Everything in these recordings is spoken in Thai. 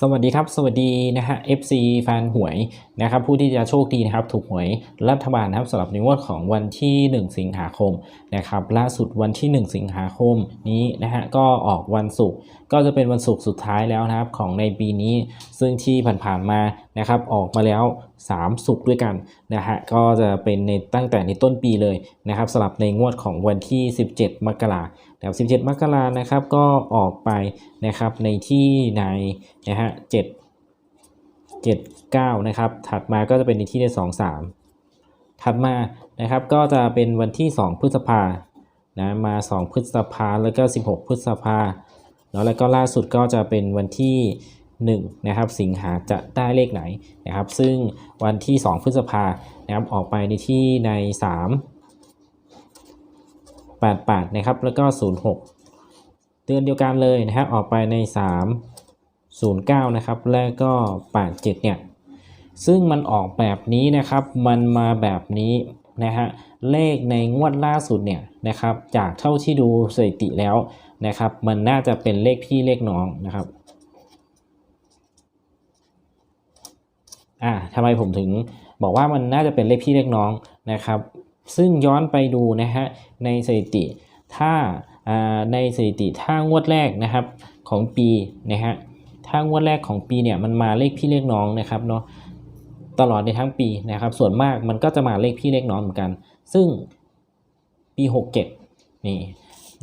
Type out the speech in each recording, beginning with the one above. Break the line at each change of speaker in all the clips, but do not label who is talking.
สวัสดีครับสวัสดีนะฮะ FC แฟนหวยนะครับผู้ที่จะโชคดีนะครับถูกหวย รัฐบาลนะครับสำหรับในงวดของวันที่ 1 สิงหาคมนะครับล่าสุดวันที่ 1 สิงหาคมนี้นะฮะก็ออกวันศุกร์ก็จะเป็นวันศุกร์สุดท้ายแล้วนะครับของในปีนี้ซึ่งที่ผ่านๆมานะครับออกมาแล้ว 3 สุกด้วยกันนะฮะก็จะเป็นในตั้งแต่ในต้นปีเลยนะครับสลับในงวดของวันที่ 17มกราคสิบ17มกรานะครับก็ออกไปนะครับในที่ในนะฮะ7 7 9นะครับถัดมาก็จะเป็นในที่ใน2 3 ถัดมานะครับก็จะเป็นวันที่ 2 พฤษภานะมา 2 พฤษภาแล้วก็ 16 พฤษภาแล้วแล้วก็ล่าสุดก็จะเป็นวันที่1นะครับสิงหาจะได้เลขไหนนะครับ ซึ่งวันที่ 2 พฤษภานะครับออกไปในที่ใน 3 8 8นะครับแล้วก็06เดือนเดียวกันเลยนะครับออกไปใน 3 09นะครับแล้วก็ 87เนี่ยซึ่งมันออกแบบนี้นะครับมันมาแบบนี้นะฮะเลขในงวดล่าสุดเนี่ยนะครับ จากเท่าที่ดูสถิติแล้วนะครับ มันน่าจะเป็นเลขพี่เลขน้องนะครับอ่าทำไมผมถึงบอกว่ามันน่าจะเป็นเลขพี่เลขน้องนะครับซึ่งย้อนไปดูนะฮะในสถิติถ้าในสถิติถ้างวดแรกนะครับของปีนะฮะถ้างวดแรกของปีเนี่ยมันมาเลขพี่เลขน้องนะครับเนาะตลอดในทั้งปีนะครับส่วนมากมันก็จะมาเลขพี่เลขน้องเหมือนกัน ซึ่งปี 67นี่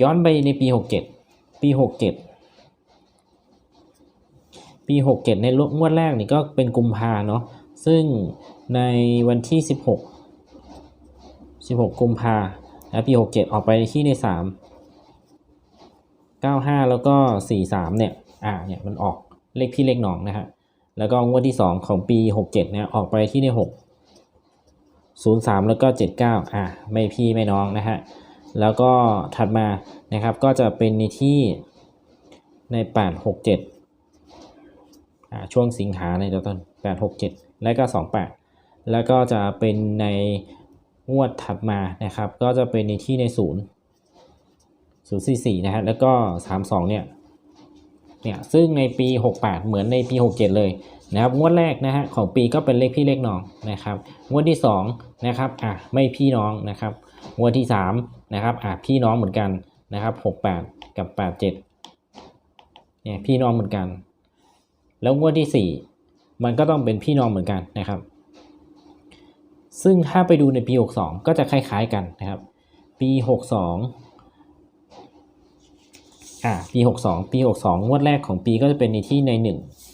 ย้อนไปในปี 67 ปี 67ปี 67 ในงวดแรกนี่ก็เป็นกุมภาเนาะ ซึ่งในวันที่ 16 16กุมภาแล้วปี 67 ออกไปที่ใน 3 95 แล้วก็ 43 เนี่ย อ่าเนี่ยมันออกเลขพี่เลขน้องนะฮะ แล้วก็งวดที่ 2 ของปี 67เนี่ยออกไปที่ใน 6 03 แล้วก็ 79อ่าไม่พี่ไม่น้องนะฮะ แล้วก็ถัดมานะครับก็จะเป็นในที่ใน8 67ช่วงสิงหาในต้น8 6 7 และก็ 28 แล้วก็จะเป็นในงวดถัดมานะครับ ก็จะเป็นในที่ใน 0 044นะฮะแล้วก็ 32เนี่ยเนี่ยซึ่งในปี 68 เหมือนในปี 67 เลยนะครับ งวดแรกนะฮะของปีก็เป็นเลขพี่เลขน้องนะครับงวดที่2นะครับอ่ะไม่พี่น้องนะครับงวดที่3นะครับอ่ะพี่น้องเหมือนกันนะครับ 68 กับ 87เนี่ยพี่น้องเหมือนกันแล้วงวดที่ 4 มันก็ต้องเป็นพี่น้องเหมือนกันนะครับ ซึ่งถ้าไปดูในปี 62 ก็จะคล้าย ๆกันนะครับ ปี62อ่าปี 62 ปี 62งวดแรกของปีก็จะเป็นในที่ใน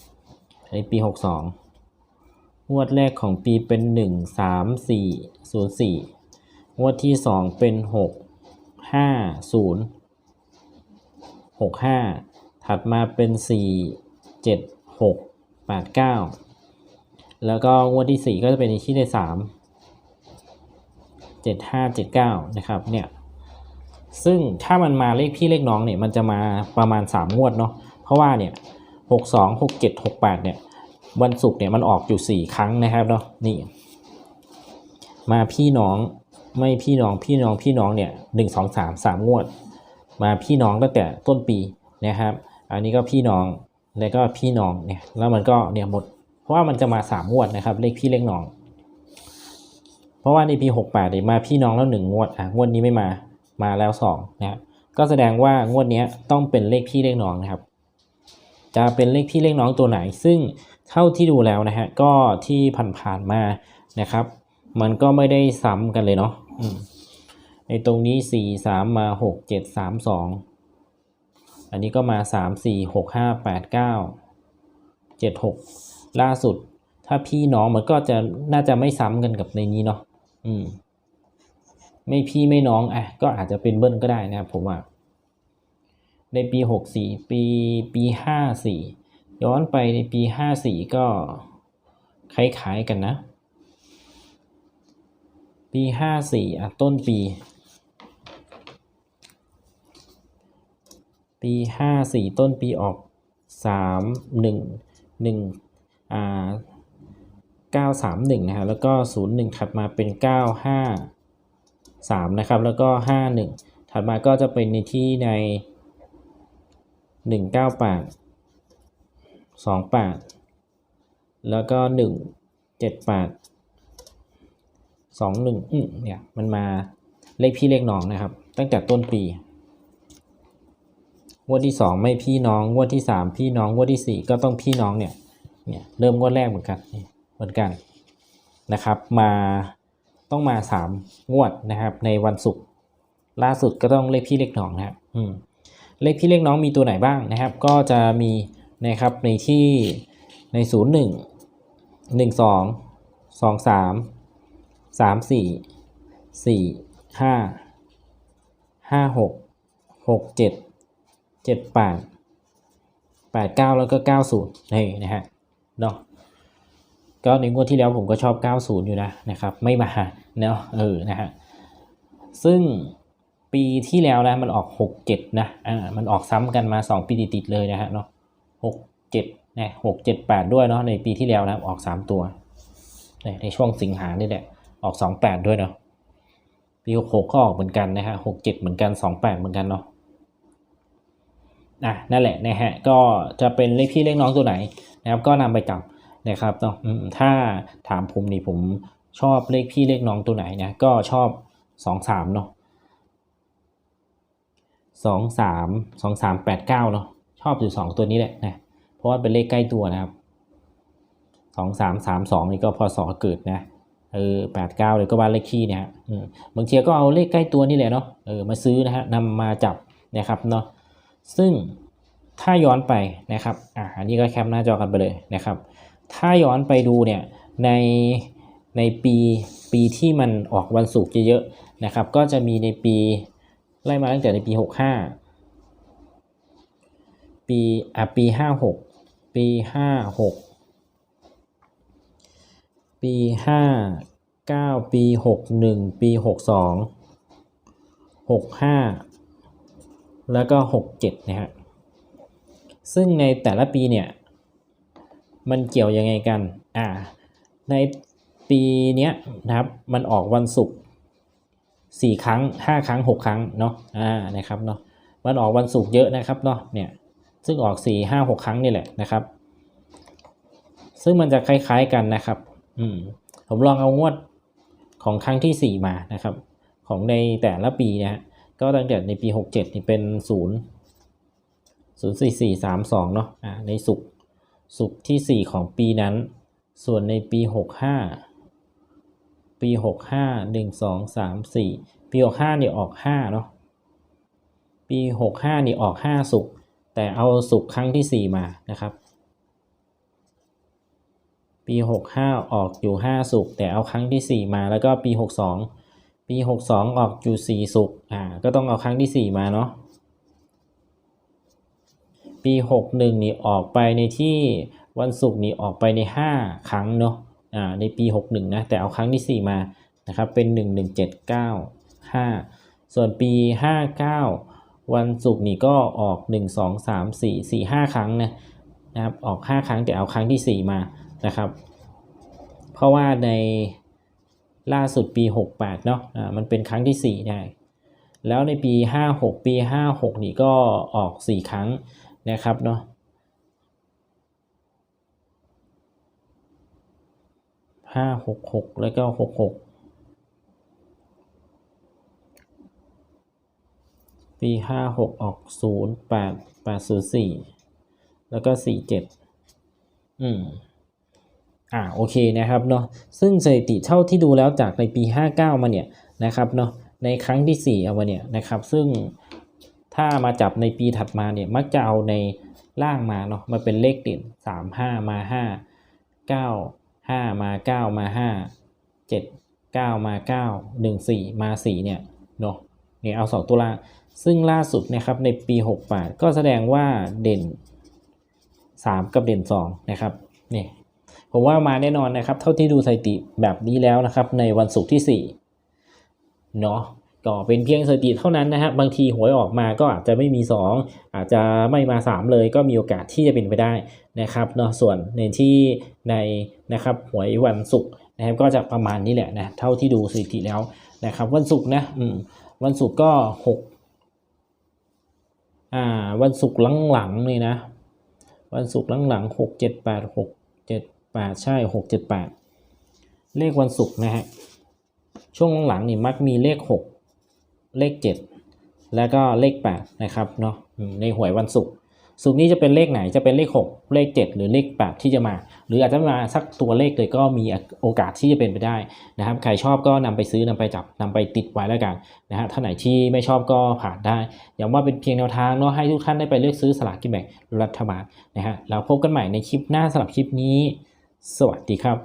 1ในปี 62งวดแรกของปีเป็น 1 3 4 0 4งวดที่ 2 เป็น 6 5 0 6 5 ถัดมาเป็น 4 7หกแปดเก้าแล้วก็งวดที่สี่ก็จะเป็นที่ได้สามเจ็ดห้าเจ็ดเก้านะครับเนี่ยซึ่งถ้ามันมาเลขพี่เลขน้องเนี่ยมันจะมาประมาณสามงวดเนาะเพราะว่าเนี่ยหกสองหกเจ็ดหกแปดเนี่ยวันศุกร์เนี่ยมันออกอยู่สี่ครั้งนะครับเนาะนี่มาพี่น้องไม่พี่น้องพี่น้องพี่น้องเนี่ยหนึ่งสองสามสามงวด มาพี่น้องตั้งแต่ต้นปีนะครับ อันนี้ก็พี่น้องแล้วก็พี่น้องเนี่ย แล้วมันก็เนี่ยหมด เพราะว่ามันจะมาสามงวดนะครับ เลขพี่เลขน้อง เพราะว่าในปีหกแปดเนี่ยมาพี่น้องแล้วหนึ่งงวดอ่ะงวดนี้ไม่มา มาแล้วสองนะก็แสดงว่างวดนี้ต้องเป็นเลขพี่เลขน้องนะครับ จะเป็นเลขพี่เลขน้องตัวไหน ซึ่งเท่าที่ดูแล้วนะฮะ ก็ที่ผ่านๆมานะครับ มันก็ไม่ได้ซ้ำกันเลยเนาะในตรงนี้สี่สามมาหกเจ็ดสามสองอันนี้ก็มา 3 4 6 5 8 9 7 6 ล่าสุด ถ้าพี่น้องมันก็จะน่าจะไม่ซ้ำกันกับในนี้เนาะอืม ไม่พี่ไม่น้อง อ่ะ ก็อาจจะเป็นเบิ้ลก็ได้นะครับผมว่าในปี 64ปีปี 54 ย้อนไปในปี 54 ก็ คล้ายๆกันนะ ปี 54 อ่ะ ต้นปีปีห้าสี่ต้นปีออกสามหนึ่งหนึ่งอ่าเก้าสามหนึ่งนะแล้วก็ศูนย์หนึ่งถัดมาเป็นเก้าห้าสามนะครับแล้วก็ห้าหนึ่งถัดมาก็จะเป็นในที่ในหนึ่งเก้าแปดสองแปดแล้วก็หนึ่งเจ็ดแปดสองหนึ่งเนี่ยมันมาเลขพี่เลขน้องนะครับ ตั้งแต่ต้นปีงวดที่สองไม่พี่น้องงวดที่สามพี่น้องงวดที่สี่ก็ต้องพี่น้องเนี่ย เนี่ยเริ่มงวดแรกเหมือนกัน เหมือนกันนะครับ มาต้องมาสามงวดนะครับ ในวันศุกร์ล่าสุดก็ต้องเลขพี่เลขน้องนะครับเลขพี่เลขน้องมีตัวไหนบ้างนะครับ ก็จะมีนะครับในที่ในศูนนนย์หหึึ่่่่งงงงสสสสสสออาามมีีห้าห้าหกหกเจ็ดดแปดแปดแเก้าล้วก็เก้าศูนย์นี่นะฮะเนาะก็ในงวดที่แล้วผมก็ชอบเก้าศูนย์อยู่นะนะครับไม่มาเนาะเออนะฮะซึ่งปีที่แล้วนะมันออกห็ดนะอ่ามันออกซ้ำกันมาสองปีติดเลยนะฮะเนาะหกเจ็ดนะเจ็ดแปดด้วยเนาะในปีที่แล้วนะออกสามตัวในช่วงสิงหาเนี่ยแหละออกสองแปดด้วยเนาะปีหกก็ออกเหมือนกันนะฮะหกเจ็ดเหมือนกันสองแปดเหมือนกันเนาะนะนั่นแหละนะฮะก็จะเป็นเลขพี่เลขน้องตัวไหนนะครับ ก็นำไปจับนะครับเนาะถ้าถามผมนี่ผมชอบเลขพี่เลขน้องตัวไหนนะก็ชอบสองสามเนาะสองสามสองสามแปดเก้าเนาะชอบอยู่สองตัวนี้แหละนะเพราะว่าเป็นเลขใกล้ตัวนะครับสองสามสามสองนี่ ก็พอสอเกิดนะเออแปดเก้าเลยก็บ้านเลขที่เนี่ยบางทีก็เอาเลขใกล้ตัวนี่แหละเนาะเออมาซื้อนะฮะนำมาจับนะครับ เนาะซึ่งถ้าย้อนไปนะครับ อ่าอันนี้ก็แคปหน้าจอกันไปเลยนะครับ ถ้าย้อนไปดูเนี่ย ในในปี ปีที่มันออกวันศุกร์เยอะๆนะครับ ก็จะมีในปีไล่มาตั้งแต่ในปี 65 ปีอ่ะปี 56 ปี 56 ปี 59 ปี 61 ปี 62 65แล้วก็ 67 นะฮะซึ่งในแต่ละปีเนี่ยมันเกี่ยวยังไงกัน อ่า ในปีเนี้ยนะครับมันออกวันศุกร์4ครั้ง 5 ครั้ง 6 ครั้งเนาะ อ่า นะครับเนาะ มันออกวันศุกร์เยอะนะครับเนาะ เนี่ยซึ่งออก4 5 6ครั้งนี่แหละนะครับ ซึ่งมันจะคล้ายๆกันนะครับ อืม ผมลองเอางวดของครั้งที่ 4 มานะครับ ของในแต่ละปีนะฮะก็ตั้งแต่ในปี 67นี่เป็น 0 04432เนาะอ่าในสุกสุกที่ 4 ของปีนั้นส่วนในปี65ปี65 1 2 3 4ปี65นี่ออก5เนาะปี65นี่ออก5สุกแต่เอาสุกครั้งที่ 4 มานะครับ ปี65ออกอยู่5สุกแต่เอาครั้งที่ 4 มาแล้วก็ปี 62ปี62 ออกจุด4สุกอ่าก็ต้องเอาครั้งที่ 4 มาเนาะปี 61นี่ออกไปในที่วันศุกร์นี่ออกไปใน5ครั้งเนาะอ่าในปี 61นะแต่เอาครั้งที่4มานะครับเป็น 11795 ส่วนปี 59วันศุกร์นี่ก็ออก 1 2 3 4 4 5 ครั้งนะนะครับออก 5 ครั้งแต่เอาครั้งที่ 4 มานะครับเพราะว่าในล่าสุดปี 68 เนาะอ่ามันเป็นครั้งที่4นะแล้วในปี 56 ปี 56 นี่ก็ออก 4 ครั้งนะครับเนาะห้าหกหกแล้วก็หกหกปีห้าหกออกศูนย์แปดแปดศูนย์สี่แล้วก็สี่เจ็ดอืมอ่าโอเคนะครับเนาะซึ่งสถิติเท่าที่ดูแล้วจากในปี59มาเนี่ยนะครับเนาะในครั้งที่ 4 เอามาเนี่ยนะครับซึ่งถ้ามาจับในปีถัดมาเนี่ยมักจะเอาในล่างมาเนาะมาเป็นเลขเด่น3 5มา 5 9 5 มา 9 มา 5 7 9 มา 9 1 4 มา 4เนี่ยเนาะเนี่ยเอา 2 ตัวละซึ่งล่าสุดนะครับในปี68ก็แสดงว่าเด่น 3 กับเด่น2นะครับเนี่ยผมว่ามาแน่นอนนะครับ เท่าที่ดูสถิติแบบนี้แล้วนะครับ ในวันศุกร์ที่4เนาะก็เป็นเพียงสถิติเท่านั้นนะครับบางทีหวยออกมาก็อาจจะไม่มี 2 อาจจะไม่มา 3 เลย ก็มีโอกาสที่จะเป็นไปได้นะครับ เนาะส่วนในที่ในนะครับหวยวันศุกร์นะครับ ก็จะประมาณนี้แหละนะ เท่าที่ดูสถิติแล้วนะครับ วันศุกร์นะอืมวันศุกร์ก็6อ่า วันศุกร์หลังๆเลยนะ วันศุกร์หลังๆหกเจ็ดแปดหกเจ็ด8ใช่ 678 เลขวันศุกร์นะฮะช่วงหลังนี่มักมีเลข 6 เลข 7 แล้วก็เลข8นะครับเนาะในหวยวันศุกร์ศุกร์นี้จะเป็นเลขไหนจะเป็นเลข 6 เลข 7 หรือเลข 8 ที่จะมา หรืออาจจะมาสักตัวเลขเลยก็มีโอกาสที่จะเป็นไปได้นะครับใครชอบก็นำไปซื้อนำไปจับนำไปติดไว้แล้วกันนะฮะท่านไหนที่ไม่ชอบก็ผ่านได้ย้ำว่าเป็นเพียงแนวทางเนาะให้ทุกท่านได้ไปเลือกซื้อสลากกินแบ่งรัฐบาลนะฮะเราพบกันใหม่ในคลิปหน้าสำหรับคลิปนี้สวัสดีครับ